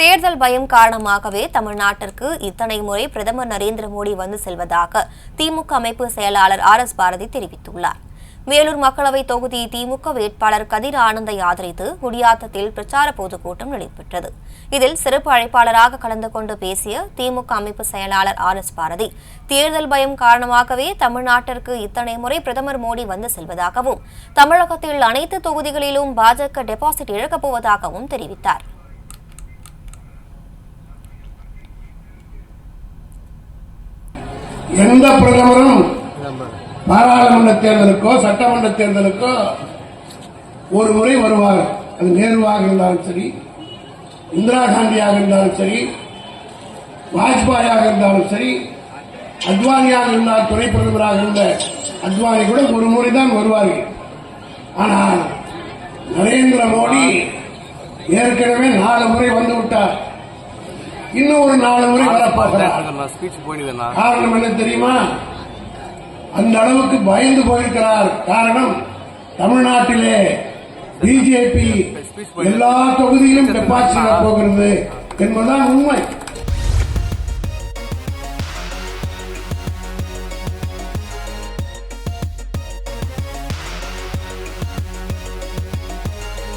தேர்தல் பயம் காரணமாகவே தமிழ்நாட்டிற்கு இத்தனை முறை பிரதமர் நரேந்திர மோடி வந்து செல்வதாக திமுக அமைப்பு செயலாளர் ஆர் எஸ் பாரதி தெரிவித்துள்ளார். வேலூர் மக்களவை தொகுதி திமுக வேட்பாளர் கதிர் ஆனந்தை ஆதரித்து குடியாத்தத்தில் பிரச்சார பொதுக்கூட்டம் நடைபெற்றது. இதில் சிறப்பு அழைப்பாளராக கலந்து கொண்டு பேசிய திமுக அமைப்பு செயலாளர் ஆர் எஸ் பாரதி தேர்தல் பயம் காரணமாகவே தமிழ்நாட்டிற்கு இத்தனை முறை பிரதமர் மோடி வந்து செல்வதாகவும் தமிழகத்தில் அனைத்து தொகுதிகளிலும் பாஜக டெபாசிட் இழக்கப் போவதாகவும் தெரிவித்தார். எந்த பிரதமரும் பாராளுமன்ற தேர்தலுக்கோ சட்டமன்ற தேர்தலுக்கோ ஒரு முறை வருவாங்க அது நேருவாக இருந்தாலும் சரி இந்திரா காந்தியாக இருந்தாலும் சரி வாஜ்பாயாக இருந்தாலும் சரி அத்வானியாக இருந்தால் துணை பிரதமராக இருந்த அத்வானி கூட ஒரு முறை தான் வருவார்கள் ஆனால் நரேந்திர மோடி ஏற்கனவே நாலு முறை வந்து இன்னும் ஒரு நாலு முறை வரப்போகிறார் காரணம் என்ன தெரியுமா? அந்த அளவுக்கு பயந்து போயிருக்கிறார். காரணம் தமிழ்நாட்டிலே பிஜேபி எல்லா தொகுதியிலும் டெபாசிட் போகிறது என்பதுதான் உண்மை.